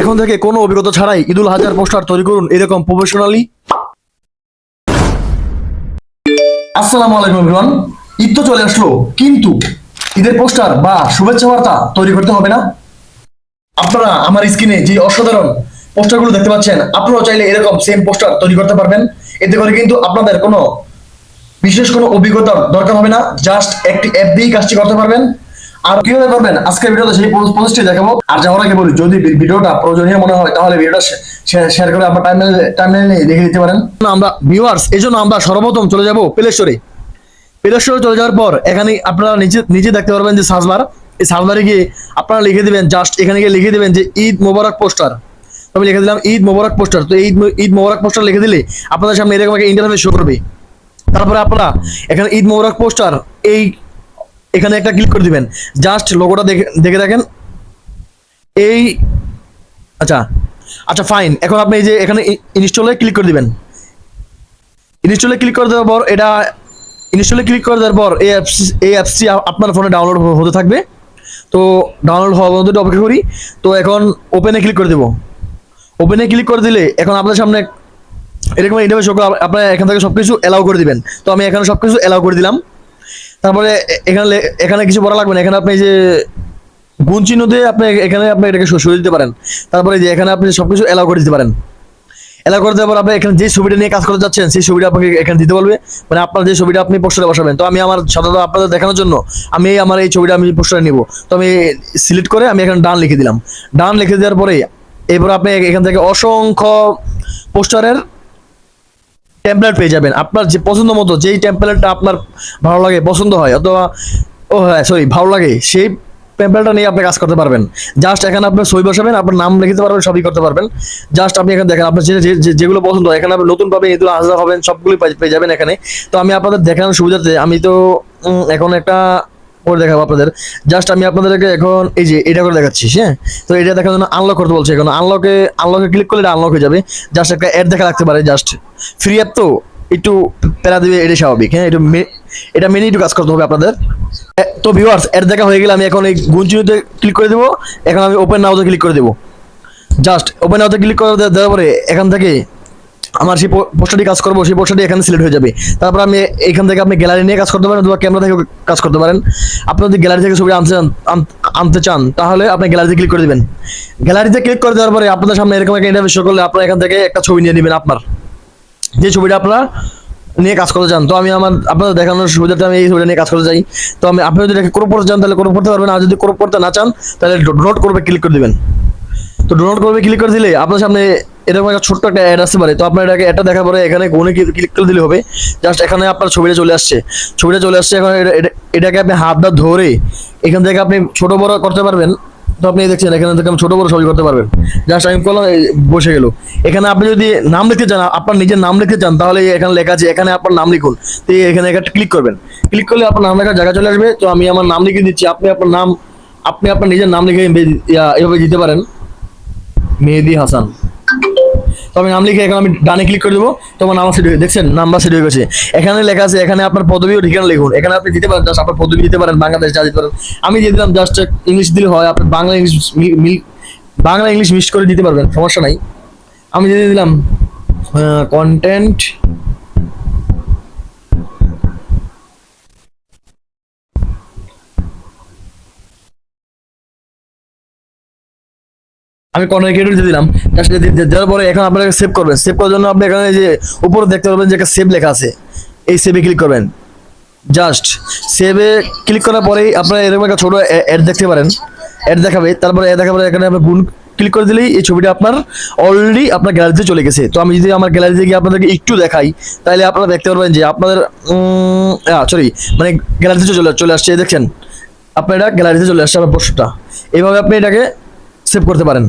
এখন থেকে কোনো অভিজ্ঞতা ছাড়াই ঈদুল হাজার পোস্টার তৈরি করুন এরকম প্রফেশনালি আসসালামু আলাইকুম এভরিওয়ান ঈদ তো চলে আসলো, কিন্তু ঈদের পোস্টার বা শুভেচ্ছা বার্তা তৈরি করতে হবে না? আপনারা আমার স্ক্রিনে যে অসাধারণ পোস্টারগুলো দেখতে পাচ্ছেন, আপনারাও চাইলে এরকম সেম পোস্টার তৈরি করতে পারবেন। এতে করে কিন্তু আপনাদের কোনো বিশেষ কোনো অভিজ্ঞতার দরকার হবে না জাস্ট একটি অ্যাপ দিয়েই কাজটি করতে পারবেন। আর কীভাবে করবেন? আজকের ভিডিওতে সেই প্রসেসটি দেখাবো। আর যাওয়ার আগে বলি, যদি ভিডিওটা প্রয়োজনীয় মনে হয়, তাহলে ভিডিওটা শেয়ার করে আপনার টাইম টাইমলাইনে দেখে দিতে পারেন। আমরা ভিউয়ার্স এই জন্য আমরা সর্বপ্রথম চলে যাব প্লে স্টোরে প্লে স্টোরে চলে যাওয়ার পর, এখানে আপনারা নিচে নিচে দেখতে পারবেন যে সার্চবার। এই সার্চবারে গিয়ে আপনারা লিখে দিবেন জাস্ট এখানে গিয়ে লিখে দিবেন যে ঈদ মোবারক পোস্টার। আমি লিখে দিলাম ঈদ মোবারক পোস্টার। তো ঈদ ঈদ মোবারক পোস্টার লিখে দিলে আপনাদের সামনে এরকম একটা ইন্টারফেস শো করবে। তারপরে আপনারা এখানে ঈদ মোবারক পোস্টার, এই এখানে একটা ক্লিক করে দিবেন। জাস্ট লোগোটা দেখে দেখে দেখেন। এই আচ্ছা আচ্ছা ফাইন এখন আপনি এই যে এখানে ইনস্টলে ক্লিক করে দিবেন। ইনস্টলে ক্লিক করে দেওয়ার পর এটা ইনস্টলে ক্লিক করে দেওয়ার পর এই অ্যাপস এই অ্যাপসটি আপনার ফোনে ডাউনলোড হতে থাকবে। তো ডাউনলোড হওয়া পর্যন্ত অপেক্ষা করি। তো এখন ওপেনে ক্লিক করে দেবো। ওপেনে ক্লিক করে দিলে এখন আপনার সামনে এরকম ইন্টারভিউ শো আপনার এখান থেকে সব কিছু অ্যালাউ করে দিবেন। তো আমি এখানে সব কিছু অ্যালাউ করে দিলাম। তারপরে এখানে এখানে কিছু বলা লাগবে না। এখানে আপনি যে গুণ চিহ্ন দিয়ে আপনি এখানে আপনি এটাকে সরিয়ে দিতে পারেন। তারপরে যে এখানে আপনি সব কিছু অ্যালাউ করে দিতে পারেন। অ্যালাউ করে দেওয়ার পর আপনি এখানে যে ছবিটা নিয়ে কাজ করতে যাচ্ছেন, সেই ছবিটা আপনাকে এখানে দিতে বলবে। মানে আপনার যে ছবিটা আপনি পোস্টারে বসাবেন। তো আমি আমার সাধারণত আপনাদের দেখানোর জন্য আমি এই আমার এই ছবিটা আমি পোস্টারে নিব। তো আমি সিলেক্ট করে আমি এখানে ডান লিখে দিলাম। ডান লিখে দেওয়ার পরে এরপর আপনি এখান থেকে অসংখ্য পোস্টারের টেমপ্লেট পেয়ে যাবেন। আপনার যে পছন্দ মতো যেই টেম্পলেটটা আপনার ভালো লাগে, পছন্দ হয়, অথবা, ও হ্যাঁ সরি ভালো লাগে, সেই টেম্পলেটটা নিয়ে আপনি কাজ করতে পারবেন। জাস্ট এখানে আপনি সই বসাবেন, আপনার নাম লিখতে পারবেন, সবই করতে পারবেন। জাস্ট আপনি এখানে দেখেন আপনার যে- যেগুলো পছন্দ হয় এখানে আপনি নতুন পাবে এগুলো হাজার হবেন, সবগুলোই পেয়ে যাবেন এখানে। তো আমি আপনাদের দেখানোর সুবিধাতে, আমি তো এখন একটা করে দেখাবো আপনাদের। জাস্ট আমি আপনাদেরকে এখন এই যে এটা করে দেখাচ্ছি হ্যাঁ তো এটা দেখার জন্য আনলক করতে বলছে এখন। আনলকে আনলকে ক্লিক করলে এটা আনলক হয়ে যাবে। জাস্ট একটা অ্যাড দেখা রাখতে পারে জাস্ট ফ্রি অ্যাপ তো, একটু প্যারা দিবে এটা স্বাভাবিক হ্যাঁ? এটা এটা মেনে একটু কাজ করতে হবে আপনাদের। তো ভিউয়ার্স অ্যাড দেখা হয়ে গেলে আমি এখন এই গুঞ্চিনুতে ক্লিক করে দেবো। এখন আমি ওপেন নাওতে ক্লিক করে দেবো। জাস্ট ওপেন নাওতে ক্লিক করে দেওয়ার পরে এখান থেকে আমার সেই পোস্টারটি কাজ করব, সেই পোস্টারটি এখানে সিলেক্ট হয়ে যাবে। তারপর আমি এখান থেকে আপনি গ্যালারি নিয়ে কাজ করতে পারেন অথবা ক্যামেরা থেকে কাজ করতে পারেন। আপনি যদি গ্যালারি থেকে ছবি আনতে আনতে চান, তাহলে আপনি গ্যালারিতে ক্লিক করে দিবেন। গ্যালারিতে ক্লিক করে দেওয়ার পরে আপনাদের সামনে এরকম একটা ইন্টারভিউ শো করলে আপনারা এখান থেকে একটা ছবি নিয়ে নেবেন আপনার। যে ছবিটা আপনারা নিয়ে কাজ করতে চান। তো আমি আমার, আপনাদের দেখানোর সুবিধাতে আমি এই ছবিটা নিয়ে কাজ করতে চাই। তো আমি, আপনি যদি ক্রপ করতে চান, তাহলে ক্রপ করতে পারবেন। আর যদি ক্রপ করতে না চান, তাহলে ডোট করবে ক্লিক করে দিবেন। তো ডাউনলোড করবে ক্লিক করে দিলে আপনার সামনে এরকম একটা ছোট্ট একটা অ্যাড আসতে পারে তো আপনার এটাকে এটা দেখার পরে এখানে কোনে ক্লিক করে দিলে হবে। জাস্ট এখানে আপনার ছবিটা চলে আসছে। ছবিটা চলে আসছে এখন এটা- এটা- এটাকে আপনি হাত দা ধরে এখান থেকে আপনি ছোট বড় করতে পারবেন। তো আপনি দেখছেন, এখানে থেকে আপনি ছোট বড় ছবি করতে পারবেন। জাস্ট আমি করলাম বসে গেল। এখানে আপনি যদি নাম লিখতে চান, আপনার নিজের নাম লিখতে চান, তাহলে এখানে লেখা আছে, এখানে আপনার নাম লিখুন। তো এখানে একটা ক্লিক করবেন। ক্লিক করলে আপনার নাম লেখার জায়গা চলে আসবে। তো আমি আমার নাম লিখে দিচ্ছি। আপনি আপনার নাম আপনি আপনার নিজের নাম লিখে এভাবে দিতে পারেন। মেহেদি হাসান। আমি নাম লিখে এখন আমি ডানে ক্লিক করে দেবো। তোমার নাম সেট হয়ে দেখছেন, নাম্বার সেট হয়ে গেছে। এখানে লেখা আছে, এখানে আপনার পদবি ও ঠিকানা লিখুন। এখানে আপনি দিতে পারেন জাস্ট আপনার পদবি দিতে পারেন, বাংলাদেশ যা দিতে পারেন। আমি দিয়ে দিলাম জাস্ট ইংলিশ দিলে হয়, আপনার বাংলা ইংলিশ মিল বাংলা ইংলিশ মিস করে দিতে পারবেন, সমস্যা নাই। আমি দিয়ে দিলাম কন্টেন্ট আমি কর্নার ক্রিয়েটর দিয়ে দিলাম। দেওয়ার পরে এখন আপনারা সেভ করবেন। সেভ করার জন্য আপনি এখানে যে উপরে দেখতে পারবেন যে একটা সেভ লেখা আছে। এই সেভে ক্লিক করবেন। জাস্ট সেভে ক্লিক করার পরেই আপনারা এরকম একটা ছোট অ্যাড দেখতে পারেন। অ্যাড দেখাবে। তারপরে অ্যাড দেখাবে এখানে আপনি গুণ ক্লিক করে দিলেই এই ছবিটা আপনার অলরেডি আপনার গ্যালারিতে চলে গেছে। তো আমি যদি আমার গ্যালারিতে গিয়ে আপনাদেরকে একটু দেখাই, তাহলে আপনারা দেখতে পারবেন যে আপনাদের সরি মানে গ্যালারিতে চলে চলে আসছে। দেখছেন আপনার এটা গ্যালারিতে চলে আসছে আমার পোস্টটা এইভাবে আপনি এটাকে সেভ করতে পারেন।